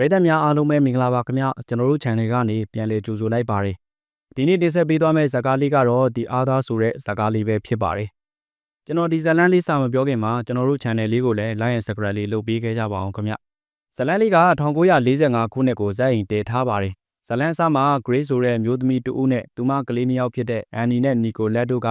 ပရိသတ်များအားလုံးပဲမင်္ဂလာပါခင်ဗျာကျွန်တော်တို့ channel ကနေပြန်လည်ကြိုဆိုလိုက်ပါတယ်ဒီနေ့တင်ဆက်ပေးသွားမယ့်ဇာကားလေးကတော့ဒီအားသားဆိုတဲ့ဇာကားလေးပဲဖြစ်ပါတယ်ကျွန်တော်ဒီဇလန်းလေးစာမပြောခင်မှာကျွန်တော်တို့ channel လေးကိုလည်း like and subscribe လေးလုပ်ပေးခဲ့ကြပါအောင်ခင်ဗျဇလန်းလေးက1945ခုနှစ်ကိုဇက်အိမ်တည်ထားပါတယ်ဇလန်းအစမှာ Grace ဆိုတဲ့မျိုးသမီးတူဦးနဲ့သူမကလေးနှစ်ယောက်ဖြစ်တဲ့ Annie နဲ့ Nico လက်တို့က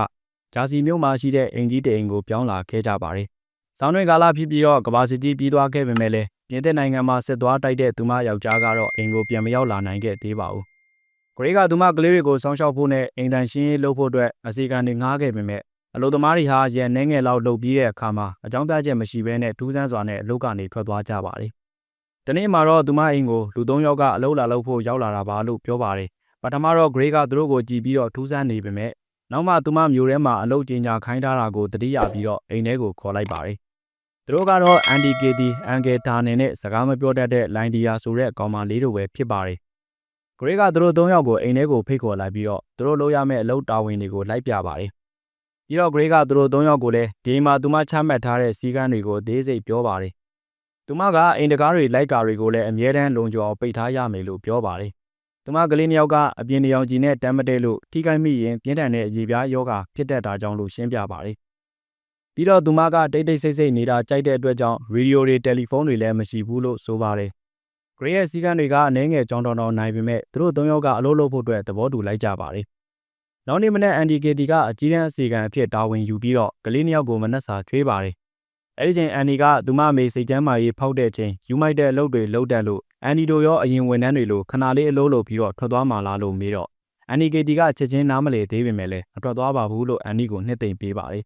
ဂျာစီမြို့မှာရှိတဲ့အိမ်ကြီးတအိမ်ကိုပြောင်းလာခဲ့ကြပါတယ်။ဆောင်းတွင်ကာလဖြစ်ပြီးတော့ကဘာစီတီပြီးသွားခဲ့ပေမဲ့လည်း ပြင်သစ်နိုင်ငံမှာစစ်သွားတိုက်တဲ့သူမယောက်ျားကတော့အိမ်ကိုပြန်မရောက်လာနိုင်ခဲ့သေးပါဘူး။ဂရိကသူမကလေးတွေကိုစောင်းရှောက်ဖို့နဲ့အိမ်တန်ရှင်းရေးလုပ်ဖို့အတွက်အစီအကံတွေငားခဲ့ပေမဲ့အလုပ်သမားတွေဟာရန်နှဲငယ်လောက်လုပ်ပြီးတဲ့အခါမှာအကြောင်းပြချက်မရှိဘဲနဲ့ထူးဆန်းစွာနဲ့အလုပ်ကနေထွက်သွားကြပါတယ်။ဒီနေ့မှာတော့သူမအိမ်ကိုလူသုံးယောက်ကအလုပ်လာလုပ်ဖို့ရောက်လာတာပါလို့ပြောပါတယ်။ပထမတော့ဂရိကသူတို့ကိုကြည်ပြီးတော့ထူးဆန်းနေပေမဲ့နောက်မှသူမမျိုးထဲမှာအလုပ်ကျင်ညာခိုင်းထားတာကိုတတိယပြီးတော့အိမ်ထဲကိုခေါ်လိုက်ပါတယ် သူတို့ကတော့အန်ဒီကေတီအန်ဂယ်တာနယ်နဲ့စကားမပြောတတ်တဲ့လိုင်ဒီယာဆိုတဲ့ကောင်မလေးတို့ပဲဖြစ်ပါတယ်။ဂရိကသူတို့၃ယောက်ကိုအိမ်ထဲကိုဖိတ်ခေါ်လိုက်ပြီးတော့သူတို့လုပ်ရမယ့်အလုပ်တာဝန်တွေကိုလိုက်ပြပါတယ်။ပြီးတော့ဂရိကသူတို့၃ယောက်ကိုလည်းဒီမှာသူမချမှတ်ထားတဲ့စီကန်းတွေကိုဒေးစိတ်ပြောပါတယ်။သူမကအိမ်တကားတွေလိုက်ကာတွေကိုလည်းအမြဲတမ်းလုံခြုံအောင်ပိတ်ထားရမယ်လို့ပြောပါတယ်။သူမကလေးနှစ်ယောက်ကအပြင်နေအောင်ကြီးနဲ့တမ်းမတဲလို့ထိခိုက်မိရင်ပြင်းထန်တဲ့ရေပြားယောဂဖြစ်တတ်တာကြောင့်လို့ရှင်းပြပါတယ် ပြီးတော့သူမကတိတ်တိတ်ဆိတ်ဆိတ်နေတာကြိုက်တဲ့အတွက်ကြောင့်ရေဒီယိုတွေတယ်လီဖုန်းတွေလည်းမရှိဘူးလို့ဆိုပါတယ်ဂရေရဲ့စီကန်းတွေကအနေငယ်ကြောင်းတောင်းတောင်းနိုင်ပေမဲ့သူတို့သုံးယောက်ကအလုပ်လုပ်ဖို့အတွက်သဘောတူလိုက်ကြပါတယ်နောက်နေ့မနေ့အန်ဒီကေတီကအကြီးတန်းအစီကံအဖြစ်တာဝန်ယူပြီးတော့ကလေးနှစ်ယောက်ကိုမနှက်စာချွေးပါတယ်အဲဒီချိန်အန်ဒီကသူမအမေစိတ်ချမ်းမာရေးဖောက်တဲ့ချိန်ယူမိုက်တဲ့အလုပ်တွေလုပ်တတ်လို့အန်ဒီတို့ရောအရင်ဝန်ထမ်းတွေလိုခဏလေးအလုပ်လုပ်ပြီးတော့ထွက်သွားမှလားလို့မေးတော့အန်ဒီကေတီကချက်ချင်းနားမလည်သေးပေမဲ့လည်းမထွက်သွားပါဘူးလို့အန်ဒီကိုနှစ်သိမ့်ပေးပါတယ်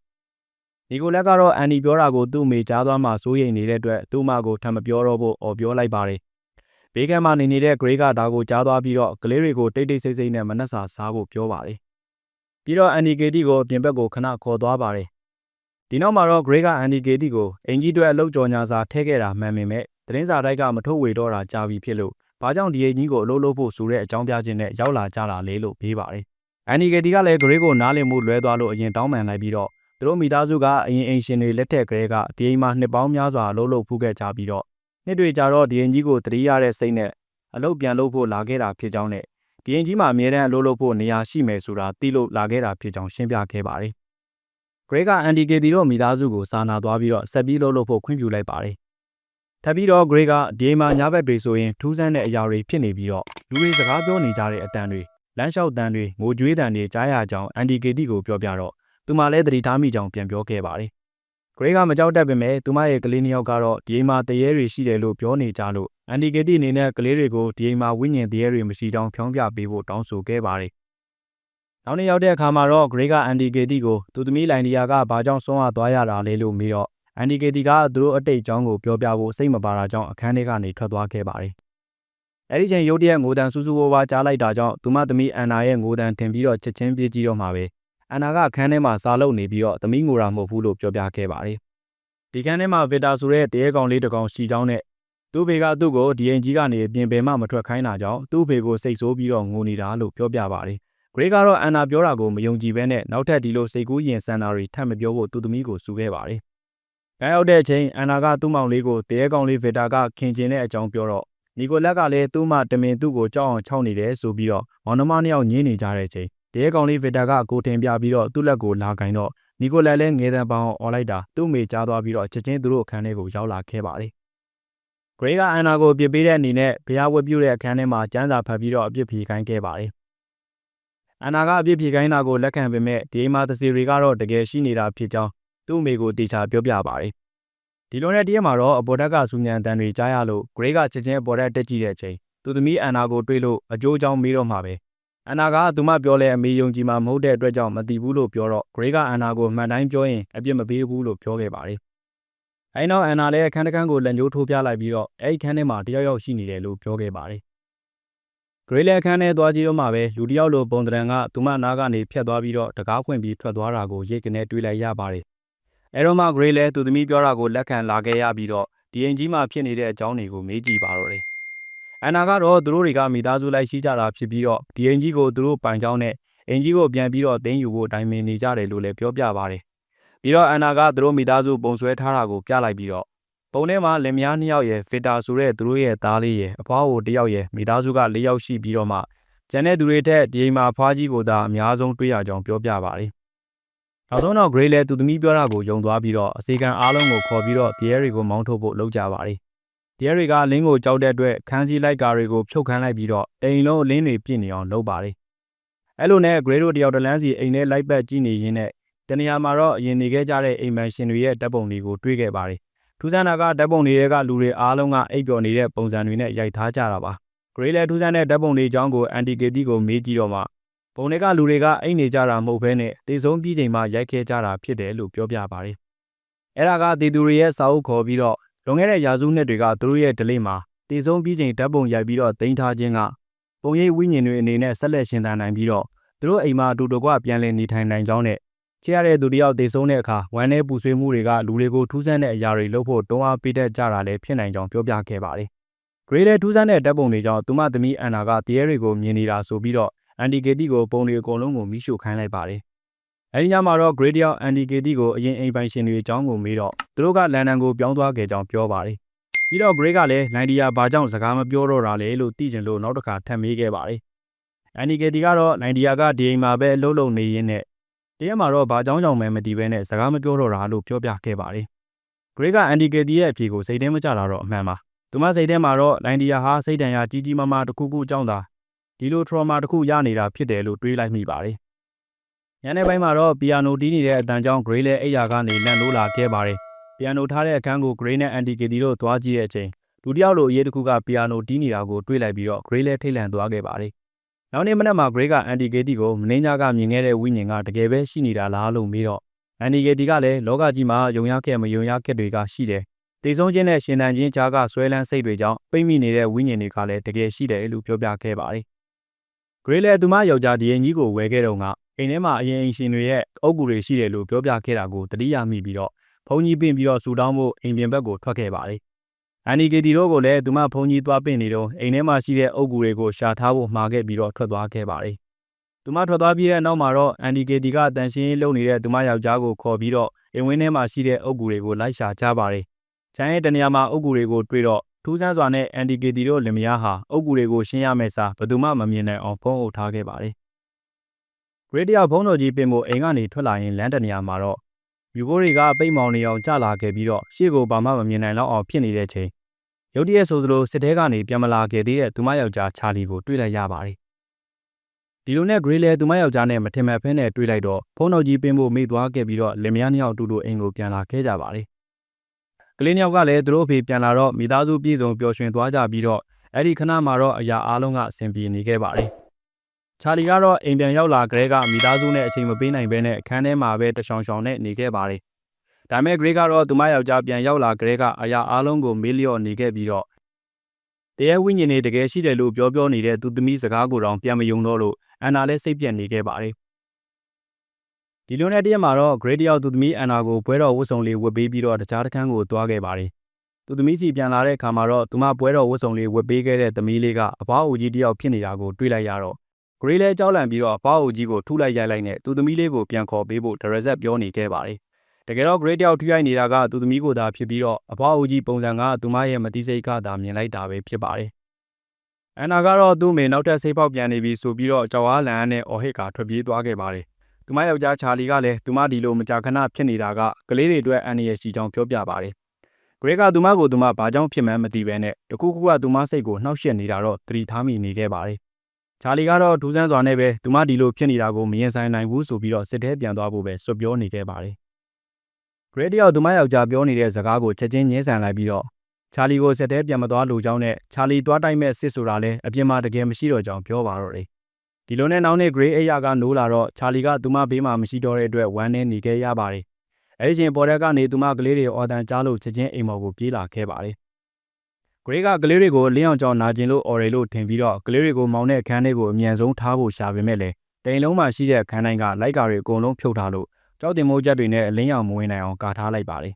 နီကိုလက်ကတော့အန်ဒီပြောတာကိုသူ့မိကြားသွားမှစိုးရိမ်နေတဲ့အတွက်သူ့မကိုထပ်မပြောတော့ဖို့အော်ပြောလိုက်ပါတယ်။ဘေးကမ်းမှာနေနေတဲ့ဂရေးကဒါကိုကြားသွားပြီးတော့ကလေးတွေကိုတိတ်တိတ်ဆိတ်ဆိတ်နဲ့မနှက်စာစားဖို့ပြောပါတယ်။ပြီးတော့အန်ဒီကေတီကိုပြင်ဘက်ကိုခဏခေါ်သွားပါတယ်။ဒီနောက်မှာတော့ဂရေးကအန်ဒီကေတီကိုအင်ကြီးတွေအလုတ်ကြော်ညာစာထည့်ခဲ့တာမှန်ပေမဲ့သတင်းစာတိုက်ကမထုတ်ဝေတော့တာကြာပြီဖြစ်လို့ဘာကြောင့်ဒီအင်ကြီးကိုအလုပ်လုပ်ဖို့ဆိုတဲ့အကြောင်းပြခြင်းနဲ့ရောက်လာကြတာလေလို့ပြေးပါတယ်။အန်ဒီကေတီကလည်းဂရေးကိုနားလည်မှုလွဲသွားလို့အရင်တောင်းပန်လိုက်ပြီးတော့ သူတို့မိသားစုကအရင်အိမ်ရှင်တွေလက်ထက်ကလေးကဒီအိမ်မှာနှစ်ပေါင်းများစွာအလုပ်လုပ်ဖူးခဲ့ကြပြီးတော့နှစ်တွေကြာတော့ဒီအိမ်ကြီးကိုတတိရတဲ့စိတ်နဲ့အလုပ်ပြန်လုပ်ဖို့လာခဲ့တာဖြစ်ကြောင်းနဲ့ဒီအိမ်ကြီးမှာအမြဲတမ်းအလုပ်လုပ်ဖို့နေရာရှိမယ်ဆိုတာသိလို့လာခဲ့တာဖြစ်ကြောင်းရှင်းပြခဲ့ပါတယ်။ဂရေကအန်ဒီကေတီတို့မိသားစုကိုစာနာသွားပြီးတော့ဆက်ပြီးလုပ်လို့ဖို့ခွင့်ပြုလိုက်ပါတယ်။ထပ်ပြီးတော့ဂရေကဒီအိမ်မှာညဘက်တွေဆိုရင်ထူးဆန်းတဲ့အရာတွေဖြစ်နေပြီးတော့လူတွေစကားပြောနေကြတဲ့အတန်တွေလမ်းလျှောက်တန်တွေငိုကြွေးတန်တွေကြားရကြောင်းအန်ဒီကေတီကိုပြောပြတော့ သူမလည်းသတိထားမိကြောင်းပြန်ပြောခဲ့ပါတယ်။ဂရေးကမကြောက်တတ်ပေမဲ့သူမရဲ့ကလေးနှစ်ယောက်ကတော့ဒီအိမ်မှာတရေတွေရှိတယ်လို့ပြောနေကြလို့အန်ဒီကေတီအနေနဲ့ကလေးတွေကိုဒီအိမ်မှာဝိညာဉ်တရေတွေမရှိတောင်းဖြောင်းပြပေးဖို့တောင်းဆိုခဲ့ပါတယ်။နောက်နေ့ရောက်တဲ့အခါမှာတော့ဂရေးကအန်ဒီကေတီကိုသူသမီးလိုင်ဒီယာကဘာကြောင့်ဆုံးရသွားရတာလဲလို့မေးတော့အန်ဒီကေတီကသူတို့အတိတ်အကြောင်းကိုပြောပြဖို့စိတ်မပါတာကြောင့်အခန်းထဲကနေထွက်သွားခဲ့ပါတယ်။အဲဒီချိန်ရုတ်တရက်ငိုတန်ဆူဆူဝါးဝါကြားလိုက်တာကြောင့်သူမသမီးအန်နာရဲ့ငိုတန်ထင်ပြီးတော့ချက်ချင်းပြေးကြည့်တော့မှာပဲ အန်နာကခန်းထဲမှာစာလုပ်နေပြီးတော့သမီးငိုတာမဟုတ်ဘူးလို့ပြောပြခဲ့ပါတယ်။ဒီခန်းထဲမှာဗီတာဆိုတဲ့တရေကောင်လေးတစ်ကောင်ရှိကြောင်းနဲ့သူ့ဖေကသူ့ကိုဒီအိမ်ကြီးကနေပြင်ပယ်မှမထွက်ခိုင်းတာကြောင့်သူ့ဖေကိုစိတ်ဆိုးပြီးတော့ငိုနေတာလို့ပြောပြပါတယ်။ဂရေကတော့အန်နာပြောတာကိုမယုံကြည်ဘဲနဲ့နောက်ထပ်ဒီလိုစိတ်ကူးရင်ဆန်တာတွေထပ်မပြောဖို့သူ့သမီးကိုစူခဲ့ပါတယ်။ကံရောက်တဲ့အချိန်အန်နာကသူ့မောင်လေးကိုတရေကောင်လေးဗီတာကခင်ကျင်တဲ့အကြောင်းပြောတော့နီကိုလက်ကလည်းသူ့မတမင်သူ့ကိုကြောက်အောင်ခြောက်နေတယ်ဆိုပြီးတော့မောင်နှမနှစ်ယောက်ညင်းနေကြတဲ့အချိန် တဲကောင်လေးဗစ်တာကကိုတင်ပြပြီးတော့သူ့လက်ကိုလာကင်တော့နီကိုလက်လည်းငယ်တန်ပေါအောင်អော်လိုက်တာသူ့မိကြားသွားပြီးတော့ချက်ချင်းသူတို့အခန်းထဲကိုရောက်လာခဲ့ပါတယ်။ဂရေကအန်နာကိုပြစ်ပေးတဲ့အနေနဲ့ဘုရားဝတ်ပြုတဲ့အခန်းထဲမှာကျမ်းစာဖတ်ပြီးတော့အပြစ်ဖြေခိုင်းခဲ့ပါတယ်။အန်နာကအပြစ်ဖြေခိုင်းတာကိုလက်ခံပေမဲ့ဒီအိမ်မှာသစီတွေကတော့တကယ်ရှိနေတာဖြစ်ကြောင်းသူ့မိကိုတေချာပြောပြပါတယ်။ဒီလိုနဲ့တရက်မှာတော့အပေါ်ဓာတ်ကစူညံတန်တွေကြားရလို့ဂရေကချက်ချင်းအပေါ်ဓာတ်တက်ကြည့်တဲ့အချိန်သူသမီးအန်နာကိုတွေးလို့အကျိုးအကြောင်းမေးတော့မှာပဲ အန်နာကသူမပြောလဲအမေယုံကြည်မှာမဟုတ်တဲ့အတွက်ကြောင့်မတည်ဘူးလို့ပြောတော့ဂရေကအန်နာကိုမှန်တိုင်းပြောရင်အပြစ်မပေးဘူးလို့ပြောခဲ့ပါတယ်။အဲနောက်အန်နာလည်းအခန်းတစ်ခန်းကိုလက်ညှိုးထိုးပြလိုက်ပြီးတော့အဲ့ဒီခန်းထဲမှာတယောက်ယောက်ရှိနေတယ်လို့ပြောခဲ့ပါတယ်။ဂရေလည်းအခန်းထဲသွားကြည့်တော့မှပဲလူတယောက်လိုပုံတံကသူမနားကနေဖြတ်သွားပြီးတော့တကားဖွင့်ပြီးထွက်သွားတာကိုရိတ်ကနေတွေးလိုက်ရပါတယ်။အဲတော့မှဂရေလည်းသူသမီးပြောတာကိုလက်ခံလာခဲ့ရပြီးတော့ဒီအင်ကြီးမှာဖြစ်နေတဲ့အကြောင်းတွေကိုမေးကြည့်ပါတော့တယ် အန်နာကတော့သူတို့တွေကမိသားစုလိုက်ရှိကြတာဖြစ်ပြီးတော့ဒီအင်ကြီးကိုသူတို့ပိုင်ကြောင်းနဲ့အင်ကြီးကိုပြန်ပြီးတော့တင်းယူဖို့တိုင်ပင်နေကြတယ်လို့လည်းပြောပြပါတယ်။ပြီးတော့အန်နာကသူတို့မိသားစုပုံဆွဲထားတာကိုပြလိုက်ပြီးတော့ပုံထဲမှာလင်မယားနှစ်ယောက်ရဲ့ဗစ်တာဆိုတဲ့သူတို့ရဲ့သားလေးရဲ့အဖွားကိုတစ်ယောက်ရဲ့မိသားစုက၄ယောက်ရှိပြီးတော့မှကျန်တဲ့သူတွေထက်ဒီအိမ်မှာအဖွားကြီးကိုသာအများဆုံးတွေ့ရကြောင်းပြောပြပါတယ်။နောက်ဆုံးတော့ Gray လည်းသူသမီးပြောတာကိုယုံသွားပြီးတော့အစီကံအားလုံးကိုခေါ်ပြီးတော့ Thierry ကိုမောင်းထုတ်ဖို့လုပ်ကြပါတယ်။ Thierry ကလင်းကိုကြောက်တဲ့အတွက်ခန်းစည်းလိုက်ကာတွေကိုဖြုတ်ခန်းလိုက်ပြီးတော့အိမ်လုံးအလင်းတွေပြည့်နေအောင်လုပ်ပါတယ်။အဲ့လိုနဲ့ Gray တို့တယောက်တစ်လမ်းစီအိမ်ထဲလိုက်ပတ်ကြည့်နေရင်းနဲ့တနေရာမှာတော့အရင်နေခဲ့ကြတဲ့အိမ်မန်ရှင်တွေရဲ့တပ်ပုံတွေကိုတွေ့ခဲ့ပါတယ်။ထူးဆန်းတာကတပ်ပုံတွေကလူတွေအားလုံးကအိပ်ပျော်နေတဲ့ပုံစံတွေနဲ့ရိုက်ထားကြတာပါ။ Gray လည်းထူးဆန်းတဲ့တပ်ပုံတွေအကြောင်းကို Anti-Katie ကိုမေးကြည့်တော့မှပုံတွေကလူတွေကအိတ်နေကြတာမဟုတ်ဘဲနဲ့တေဆုံးပြီးချိန်မှရိုက်ခဲ့ကြတာဖြစ်တယ်လို့ပြောပြပါတယ်။အဲ့ဒါကတေသူတွေရဲ့စာအုပ်ခေါ်ပြီးတော့ လွန်ခဲ့တဲ့ရာစုနှစ်တွေကသူတို့ရဲ့ delay မှာတေဆုံးပြီးချိန်ဓာတ်ပုံရိုက်ပြီးတော့တင်ထားခြင်းကပုံရိပ်ဝိညာဉ်တွေအနေနဲ့ဆက်လက်ရှင်သန်နိုင်ပြီးတော့သူတို့အိမ်မှာအတူတကွပြန်လည်နေထိုင်နိုင်ကြောင်းနဲ့ချစ်ရတဲ့သူတယောက်တေဆုံးတဲ့အခါဝမ်းနည်းပူဆွေးမှုတွေကလူတွေကိုထူးဆန်းတဲ့အရာတွေလုပ်ဖို့တွန်းအားပေးတတ်ကြတာလည်းဖြစ်နိုင်ကြောင်းပြောပြခဲ့ပါတယ်။ Gray လည်းထူးဆန်းတဲ့ဓာတ်ပုံတွေကြောင့်သူမသမီးအန်နာက Thierry ကိုမြင်နေတာဆိုပြီးတော့ Anti-Katie ကိုပုံတွေအကုန်လုံးကိုမိရှို့ခိုင်းလိုက်ပါတယ်။ အဲဒီညမှာတော့ Gray တယောက် Anti-Katie ကိုအရင်အိမ်ပိုင်ရှင်တွေအကြောင်းကိုမေးတော့သူတို့ကလန်ဒန်ကိုပြောင်းသွားခဲ့ကြောင်းပြောပါတယ်။ပြီးတော့ Gray ကလည်းနိုင်ဒီယာဘာကြောင့်စကားမပြောတော့တာလဲလို့သိကျင်လို့နောက်တစ်ခါထပ်မေးခဲ့ပါတယ်။ Anti-Katie ကတော့နိုင်ဒီယာကဒီအိမ်မှာပဲအလုပ်လုပ်နေရင်းနဲ့တရက်မှာတော့ဘာကြောင်းကြောင့်မှမတည်ဘဲနဲ့စကားမပြောတော့တာလို့ပြောပြခဲ့ပါတယ်။ Gray က Anti-Katie ရဲ့အဖြေကိုစိတ်ထဲမကျတာတော့အမှန်ပါ။သူမစိတ်ထဲမှာတော့နိုင်ဒီယာဟာစိတ်တန်ရာကြီးကြီးမားမားတစ်ခုခုကြောင့်သာဒီလို trauma တစ်ခုရနေတာဖြစ်တယ်လို့တွေးလိုက်မိပါတယ်။ ညနေပိုင်းမှာတော့ပီယာနိုတီးနေတဲ့အတန်ကြောင့် Gray လည်းအိယာကနေလန့်လို့လာခဲ့ပါတယ်။ပီယာနိုထားတဲ့အခန်းကို Gray နဲ့ Anti-Katie တို့သွားကြည့်တဲ့အချိန်လူတစ်ယောက်လိုအရေးတစ်ခုကပီယာနိုတီးနေတာကိုတွေးလိုက်ပြီးတော့ Gray လည်းထိတ်လန့်သွားခဲ့ပါတယ်။နောက်နေ့မနက်မှာ Gray က Anti-Katie ကိုမင်းညာကမြင်ခဲ့တဲ့ဝိညာဉ်ကတကယ်ပဲရှိနေတာလားလို့မေးတော့ Anti-Katie ကလည်းလောကကြီးမှာယုံရခဲ့မယုံရခဲ့တွေကရှိတယ်။တေဆုံးခြင်းနဲ့ရှင်သန်ခြင်းကြားကဆွဲလန်းစိတ်တွေကြောင့်ပိတ်မိနေတဲ့ဝိညာဉ်တွေကလည်းတကယ်ရှိတယ်လို့ပြောပြခဲ့ပါတယ်။ Gray လည်းသူမယောက်ျားဒီရင်ကြီးကိုဝယ်ခဲ့တော့က အိမ်ထဲမှာအရင်အိမ်ရှင်တွေရဲ့အုပ်ကူတွေရှိတယ်လို့ပြောပြခဲ့တာကိုတတိယမိပြီးတော့ဘုံကြီးပင့်ပြီးတော့ဆူတောင်းဖို့အိမ်ပြင်ဘက်ကိုထွက်ခဲ့ပါတယ်။အန်နီကေတီတို့ကိုလည်းသူမဘုံကြီးသွားပင့်နေတော့အိမ်ထဲမှာရှိတဲ့အုပ်ကူတွေကိုရှာထားဖို့မှာခဲ့ပြီးတော့ထွက်သွားခဲ့ပါတယ်။သူမထွက်သွားပြီးတဲ့နောက်မှာတော့အန်ဒီကေတီကတန်ရှင်းရေးလုပ်နေတဲ့သူမယောက်ျားကိုခေါ်ပြီးတော့အိမ်ဝင်းထဲမှာရှိတဲ့အုပ်ကူတွေကိုလိုက်ရှာကြပါတယ်။ချမ်းရဲ့တနေရာမှာအုပ်ကူတွေကိုတွေ့တော့ထူးဆန်းစွာနဲ့အန်ဒီကေတီတို့လင်မယားဟာအုပ်ကူတွေကိုရှင်းရမယ့်စာဘယ်သူမှမမြင်နိုင်အောင်ဖုံးအုပ်ထားခဲ့ပါတယ်။ဂ ရေတယောက်ဘုံတော်ကြီးပင်ဖို့အိမ်ကနေထွက်လာရင်လမ်းတနေရာမှာတော့မြူဘိုးတွေကပိတ်မောင်နေအောင်ကြလာခဲ့ပြီးတော့ရှေ့ကိုဘာမှမမြင်နိုင်တော့အောင်ဖြစ်နေတဲ့ချိန်ရုတ်တရက်ဆိုသလိုစစ်တဲကနေပြန်မလာခဲ့သေးတဲ့သူမယောက်ျားချာလီကိုတွေ့လိုက်ရပါတယ်။ဒီလိုနဲ့ Gray လည်းသူမယောက်ျားနဲ့မထင်မှတ်ဖဲနဲ့တွေ့လိုက်တော့ဖုန်းတော်ကြီးပင်းဖို့မိသွားခဲ့ပြီးတော့လင်မယားနှစ်ယောက်အတူတူအိမ်ကိုပြန်လာခဲ့ကြပါတယ်။ကလေးနှစ်ယောက်ကလည်းသူတို့အဖေပြန်လာတော့မိသားစုပြည်စုံပျော်ရွှင်သွားကြပြီးတော့အဲ့ဒီခဏမှာတော့အရာအားလုံးကအဆင်ပြေနေခဲ့ပါတယ်။ ချာလီကတော့အိမ်ပြန်ရောက်လာကြတဲ့ကမိသားစုနဲ့အချိန်မပေးနိုင်ဘဲနဲ့အခန်းထဲမှာပဲတရှောင်ရှောင်နဲ့နေခဲ့ပါတယ်ဒါမဲ့ Gray ကတော့သူမယောက်ျားပြန်ရောက်လာကြတဲ့ကအရာအားလုံးကိုမေးလျော့နေခဲ့ပြီးတော့တရားဝိညာဉ်တွေတကယ်ရှိတယ်လို့ပြောပြောနေတဲ့သူသမီးစကားကိုတောင်ပြန်မယုံတော့လို့အန်နာလည်းစိတ်ပြက်နေခဲ့ပါတယ်ဒီလိုနဲ့တရက်မှာတော့ Gray တယောက်သူသမီးအန်နာကိုပွဲတော်ဝတ်စုံလေးဝတ်ပေးပြီးတော့တခြားတစ်ခန်းကိုသွားခဲ့ပါတယ်သူသမီးစီပြန်လာတဲ့အခါမှာတော့သူမပွဲတော်ဝတ်စုံလေးဝတ်ပေးခဲ့တဲ့သမီးလေးကအဖွားအိုကြီးတယောက်ဖြစ်နေတာကိုတွေ့လိုက်ရတော့ Gray လည်းကြောက်လန့်ပြီးတော့အဖွားအိုကြီးကိုထုလိုက်ရိုက်လိုက်နဲ့သူသမီးလေးကိုပြန်ခေါ်ပေးဖို့ဒရက်ဆက်ပြောနေခဲ့ပါတယ်တကယ်တော့ grade တယောက်ထိရိုက်နေတာကသူသမီးကိုသာဖြစ်ပြီးတော့အဖွားအိုကြီးပုံစံကသူမရဲ့မတိစိတ်ကသာမြင်လိုက်တာပဲဖြစ်ပါတယ်။အန်နာကတော့သူ့မေနောက်ထပ်စိတ်ပေါက်ပြန်နေပြီဆိုပြီးတော့ကြော်အားလန်အန်နဲ့အော်ဟစ်ကထွက်ပြေးသွားခဲ့ပါတယ်။သူမယောက်ျားချာလီကလည်းသူမဒီလိုမကြာခဏဖြစ်နေတာကကလေးတွေအတွက်အန်ရရှိကြောင်းပြောပြပါတယ်။ grade ကသူမကိုသူမဘာကြောင့်ဖြစ်မှန်းမသိဘဲနဲ့တခုခုကသူမစိတ်ကိုနှောက်ယှက်နေတာတော့သတိထားမိနေခဲ့ပါတယ်။ ချာလီကတော့ဒူးဆန်းစွာနဲ့ပဲသူမဒီလိုဖြစ်နေတာကိုမရင်ဆိုင်နိုင်ဘူးဆိုပြီးတော့စစ်ထဲပြန်သွားဖို့ပဲစွပ်ပြောနေခဲ့ပါတယ်ဂရေတယောက်သူမယောက်ျားပြောနေတဲ့စကားကိုချက်ချင်းညှင်းဆန်လိုက်ပြီးတော့ချာလီကိုဆက်တဲပြန်မသွားလို့ကြောင်းနဲ့ချာလီတွားတိုက်မဲ့စစ်ဆိုတာလဲအပြင်မှာတကယ်မရှိတော့ကြောင်းပြောပါတော့တယ်။ဒီလိုနဲ့နောက်နေ့ Gray အိယာကနိုးလာတော့ချာလီကသူမဘေးမှာမရှိတော့တဲ့အတွက်ဝမ်းနဲ့နေခဲ့ရပါတယ်။အဲဒီချိန်ပေါ်တက်ကနေသူမကလေးတွေအော်တန်ကြားလို့ချက်ချင်းအိမ်မော်ကိုပြေးလာခဲ့ပါတယ်။ Gray ကကလေးတွေကိုလင်းအောင်ကြောင်နာကျင်လို့အော်ရလို့ထင်ပြီးတော့ကလေးတွေကိုမောင်းတဲ့အခန်းထဲကိုအမြန်ဆုံးထားဖို့ရှာပေမဲ့လည်းတိမ်လုံးမှာရှိတဲ့အခန်းတိုင်းကလိုက်ကာတွေအကုန်လုံးဖြုတ်ထားလို့ကြောက်တင်မိုးချက်တွေနဲ့အလင်းရောင်မဝင်နိုင်အောင်ကာထားလိုက်ပါတယ်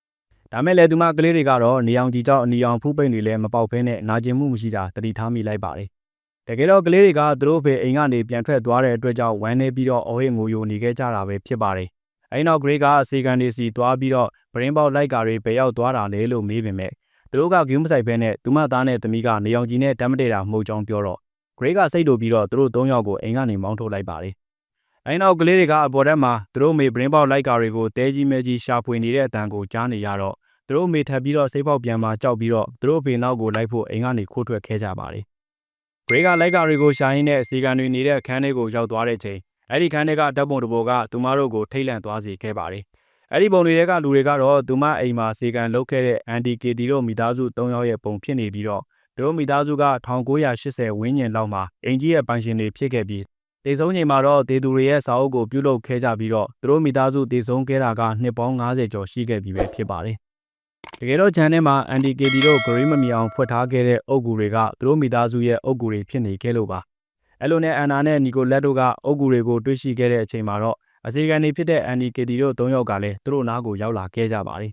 ။ဒါမဲ့လည်းသူမကလေးတွေကတော့နေအောင်ကြီးကြောက်အနီအောင်ဖူးပိန်တွေလည်းမပေါက်ဖဲနဲ့နာကျင်မှုမရှိတာတတိထားမိလိုက်ပါတယ်။တကယ်တော့ကလေးတွေကသူတို့ဖေအိမ်ကနေပြန်ထွက်သွားတဲ့အတွက်ကြောင့်ဝမ်းနေပြီးတော့အော်ဟစ်ငိုယိုနေခဲ့ကြတာပဲဖြစ်ပါတယ်။အဲဒီနောက်ဂရိကအစီကန်တွေစီသွားပြီးတော့ပရင်းပေါက်လိုက်ကာတွေဘယ်ရောက်သွားတာလဲလို့မေးပေမဲ့ သူတို့ကဂူးမဆိုင်ဘဲနဲ့သူမသားနဲ့သမီးကနေအောင်ကြီးနဲ့တမ်းမတေတာမှုကြောင်းပြောတော့ဂရိတ်ကစိတ်တူပြီးတော့သူတို့၃ယောက်ကိုအိမ်ကနေမောင်းထုတ်လိုက်ပါတယ်။အဲဒီနောက်ကလေးတွေကအပေါ်တက်မှာသူတို့မေပရင်းပေါက်လိုက်ကာတွေကိုတဲကြီးမဲကြီးရှာဖွေနေတဲ့အတန်ကိုကြားနေရတော့သူတို့မေထပ်ပြီးတော့စိတ်ပေါက်ပြန်มาကြောက်ပြီးတော့သူတို့ဖေနောက်ကိုလိုက်ဖို့အိမ်ကနေခိုးထွက်ခဲ့ကြပါတယ်။ဂရိတ်ကလိုက်ကာတွေကိုရှာရင်းနဲ့စီကန်တွေနေတဲ့အခန်းထဲကိုရောက်သွားတဲ့ချိန်အဲ့ဒီခန်းထဲကဓာတ်ပုံတစ်ပုံကသူမတို့ကိုထိတ်လန့်သွားစေခဲ့ပါတယ်။ အဲ့ဒီပုံတွေကလူတွေကတော့သူမအိမ်မှာစေကန်လုတ်ခဲ့တဲ့အန်တီကေတီတို့မိသားစု၃ယောက်ရဲ့ပုံဖြစ်နေပြီးတော့သူတို့မိသားစုက1980ဝန်းကျင်လောက်မှာအင်ကြီးရဲ့ပိုင်ရှင်တွေဖြစ်ခဲ့ပြီးတေဆုံးချိန်မှာတော့ဒေသူတွေရဲ့စာအုပ်ကိုပြုလုပ်ခဲ့ကြပြီးတော့သူတို့မိသားစုတေဆုံးခဲ့တာကနှစ်ပေါင်း90ကျော်ရှိခဲ့ပြီပဲဖြစ်ပါတယ်။တကယ်တော့ဂျန်ထဲမှာအန်တီကေတီတို့ဂရီးမမီအောင်ဖွက်ထားခဲ့တဲ့အုပ်ဂူတွေကသူတို့မိသားစုရဲ့အုပ်ဂူတွေဖြစ်နေခဲ့လို့ပါ။အဲ့လိုနဲ့အန်နာနဲ့နီကိုလက်တို့ကအုပ်ဂူတွေကိုတွေ့ရှိခဲ့တဲ့အချိန်မှာတော့ အစီကန်တွေဖြစ်တဲ့အန်ဒီကေတီတို့၃ယောက်ကလည်းသူတို့နားကိုရောက်လာခဲ့ကြပါတယ်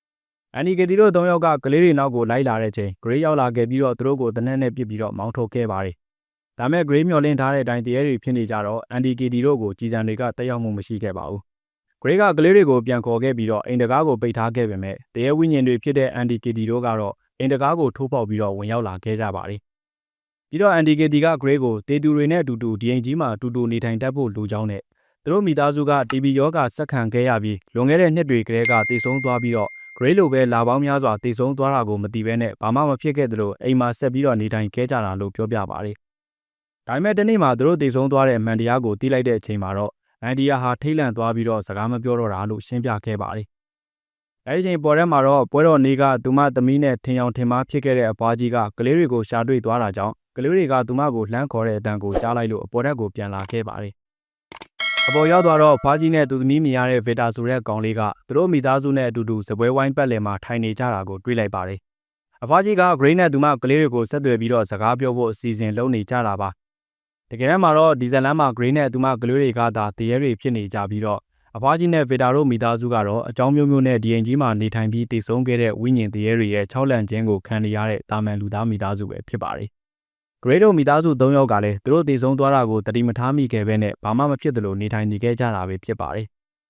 ။အန်ဒီကေတီတို့၃ယောက်ကကလေးတွေနောက်ကိုလိုက်လာတဲ့ချိန်ဂရေးရောက်လာခဲ့ပြီးတော့သူတို့ကိုတနက်နဲ့ပြစ်ပြီးတော့မောင်းထုတ်ခဲ့ပါတယ်။ဒါမဲ့ဂရေးမျော်လင့်ထားတဲ့အတိုင်းတရေတွေဖြစ်နေကြတော့အန်ဒီကေတီတို့ကိုကြီးစံတွေကတက်ရောက်မှုမရှိခဲ့ပါဘူး။ဂရေးကကလေးတွေကိုပြန်ခေါ်ခဲ့ပြီးတော့အိမ်တကားကိုပိတ်ထားခဲ့ပေမဲ့တရေဝိညာဉ်တွေဖြစ်တဲ့အန်ဒီကေတီတို့ကတော့အိမ်တကားကိုထိုးပေါက်ပြီးတော့ဝင်ရောက်လာခဲ့ကြပါတယ်။ပြီးတော့အန်ဒီကေတီကဂရေးကိုတေတူတွေနဲ့အတူတူဒီအိမ်ကြီးမှာအတူတူနေထိုင်တတ်ဖို့လိုကြောင်းနဲ့ သူတို့မိသားစုက TB ယောဂဆက်ခံခဲ့ရပြီးလွန်ခဲ့တဲ့နှစ်တွေကလေးကတည်ဆုံးသွားပြီးတော့ grade လိုပဲလာပေါင်းများစွာတည်ဆုံးသွားတာကိုမသိဘဲနဲ့ဘာမှမဖြစ်ခဲ့သလိုအိမ်မှာဆက်ပြီးတော့နေထိုင်ခဲ့ကြတာလို့ပြောပြပါတယ်။ဒါပေမဲ့တနေ့မှာသူတို့တည်ဆုံးသွားတဲ့အမှန်တရားကိုသိလိုက်တဲ့အချိန်မှာတော့အန်ဒီယာဟာထိတ်လန့်သွားပြီးတော့စကားမပြောတော့တာလို့ရှင်းပြခဲ့ပါတယ်။အဲဒီချိန်ပေါ်ထဲမှာတော့ပွဲတော်နေ့ကသူမသမီးနဲ့ထင်အောင်ထင်မှားဖြစ်ခဲ့တဲ့အပွားကြီးကကလေးတွေကိုရှာတွေ့သွားတာကြောင့်ကလေးတွေကသူမကိုလှမ်းခေါ်တဲ့အတန်ကိုကြားလိုက်လို့အပေါ်ထက်ကိုပြန်လာခဲ့ပါတယ်။ အပေါ်ရောက်သွားတော့ဖားကြီးနဲ့သူသမီးမြင်ရတဲ့ဗေတာဆိုတဲ့ကောင်လေးကသူတို့မိသားစုနဲ့အတူတူစပွဲဝိုင်းပတ်လည်မှာထိုင်နေကြတာကိုတွေ့လိုက်ပါတယ်။အဖားကြီးကဂရိတ်နဲ့သူမကလေးတွေကိုဆက်သွယ်ပြီးတော့စကားပြောဖို့အစီအစဉ်လုပ်နေကြတာပါ။တကယ်တမ်းမှာတော့ဒီဇယ်လန်မှာဂရိတ်နဲ့သူမကလေးတွေကသာတရေတွေဖြစ်နေကြပြီးတော့အဖားကြီးနဲ့ဗေတာတို့မိသားစုကတော့အကြောင်းမျိုးမျိုးနဲ့ဒီအိမ်ကြီးမှာနေထိုင်ပြီးတည်ဆုံးခဲ့တဲ့ဝိညာဉ်တရေတွေရဲ့၆လန့်ခြင်းကိုခံနေရတဲ့တာမန်လူသားမိသားစုပဲဖြစ်ပါတယ် ဂရေဒိုမိသားစု၃ယောက်ကလည်းသူတို့တည်ဆုံးသွားတာကိုတတိမထားမိခဲ့ဘဲနဲ့ဘာမှမဖြစ်သလိုနေထိုင်နေခဲ့ကြတာပဲဖြစ်ပါတယ်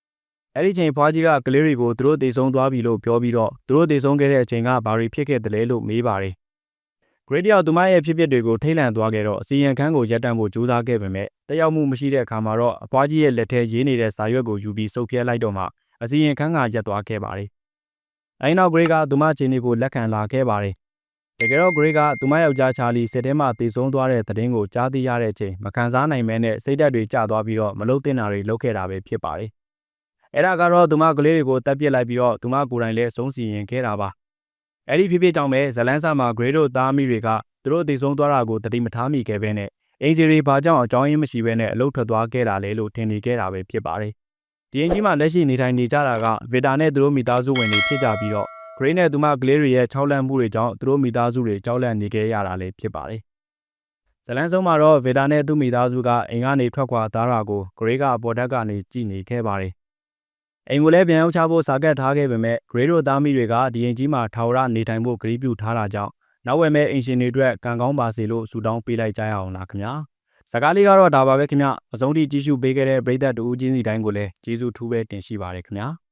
။အဲ့ဒီချိန်ဖွားကြီးကကလေးတွေကိုသူတို့တည်ဆုံးသွားပြီလို့ပြောပြီးတော့သူတို့တည်ဆုံးခဲ့တဲ့အချိန်ကဘာတွေဖြစ်ခဲ့တယ်လဲလို့မေးပါတယ်။ဂရေဒီယောသူမရဲ့ဖြစ်ပျက်တွေကိုထိတ်လန့်သွားခဲ့တော့အစီရင်ခန်းကိုရပ်တန့်ဖို့ကြိုးစားခဲ့ပေမဲ့တက်ရောက်မှုမရှိတဲ့အခါမှာတော့အဖွားကြီးရဲ့လက်ထဲရေးနေတဲ့စာရွက်ကိုယူပြီးစုပ်ပြဲလိုက်တော့မှအစီရင်ခန်းကရပ်သွားခဲ့ပါတယ်။အဲဒီနောက်ဂရေကသူမချင်းတွေကိုလက်ခံလာခဲ့ပါတယ်။ တကယ်တော့ Gray ကသူမယောက်ျားချာလီစစ်ထဲမှာတည်ဆုံးသွားတဲ့သတင်းကိုကြားသိရတဲ့အချိန်မခံစားနိုင်မဲနဲ့စိတ်ဓာတ်တွေကျသွားပြီးတော့မလုတင်တာတွေလုပ်ခဲ့တာပဲဖြစ်ပါတယ်။အဲ့ဒါကတော့သူမကလေးတွေကိုတပ်ပစ်လိုက်ပြီးတော့သူမကိုယ်တိုင်လည်းဆုံးစီရင်ခဲ့တာပါ။အဲ့ဒီဖြစ်ဖြစ်ကြောင့်ပဲဇလန်းဆာမှာ Gray တို့သားမိတွေကသူတို့တည်ဆုံးသွားတာကိုတတိမထားမိခဲ့ပဲနဲ့အင်ဂျီတွေဘာကြောင့်အကြောင်းရင်းမရှိဘဲနဲ့အလုထွက်သွားခဲ့တာလဲလို့ထင်နေခဲ့တာပဲဖြစ်ပါတယ်။ဒီအင်ဂျီမှာလက်ရှိနေထိုင်နေကြတာကဗီတာနဲ့သူတို့မိသားစုဝင်တွေဖြစ်ကြပြီးတော့ ဂရိနဲ့သူမကလေးတွေရဲ့ချောက်လန့်မှုတွေကြောင့်သူတို့မိသားစုတွေကြောက်လန့်နေခဲ့ရတာလည်းဖြစ်ပါတယ်။ဇလန်းဆုံးမှာတော့ဗေဒါနဲ့သူ့မိသားစုကအိမ်ကနေထွက်ခွာသားတာကိုဂရိကအပေါ်တက်ကနေကြည်နေခဲ့ပါတယ်။အိမ်ကိုလည်းပြန်ရောက်ချဖို့စာကတ်ထားခဲ့ပေမဲ့ဂရိတို့သားမိတွေကဒီအိမ်ကြီးမှာထာဝရနေထိုင်ဖို့ဂရိပြုထားတာကြောင့်နောက်ဝယ်မဲ့အင်ရှင်တွေအတွက်ကံကောင်းပါစေလို့ဆုတောင်းပေးလိုက်ကြရအောင်လားခင်ဗျာ။စကားလေးကတော့ဒါပါပဲခင်ဗျ။အဆုံးထိကြည့်ရှုပေးခဲ့တဲ့ပရိသတ်တူဦးချင်းစီတိုင်းကိုလည်းကျေးဇူးထူးပဲတင်ရှိပါရခင်ဗျာ။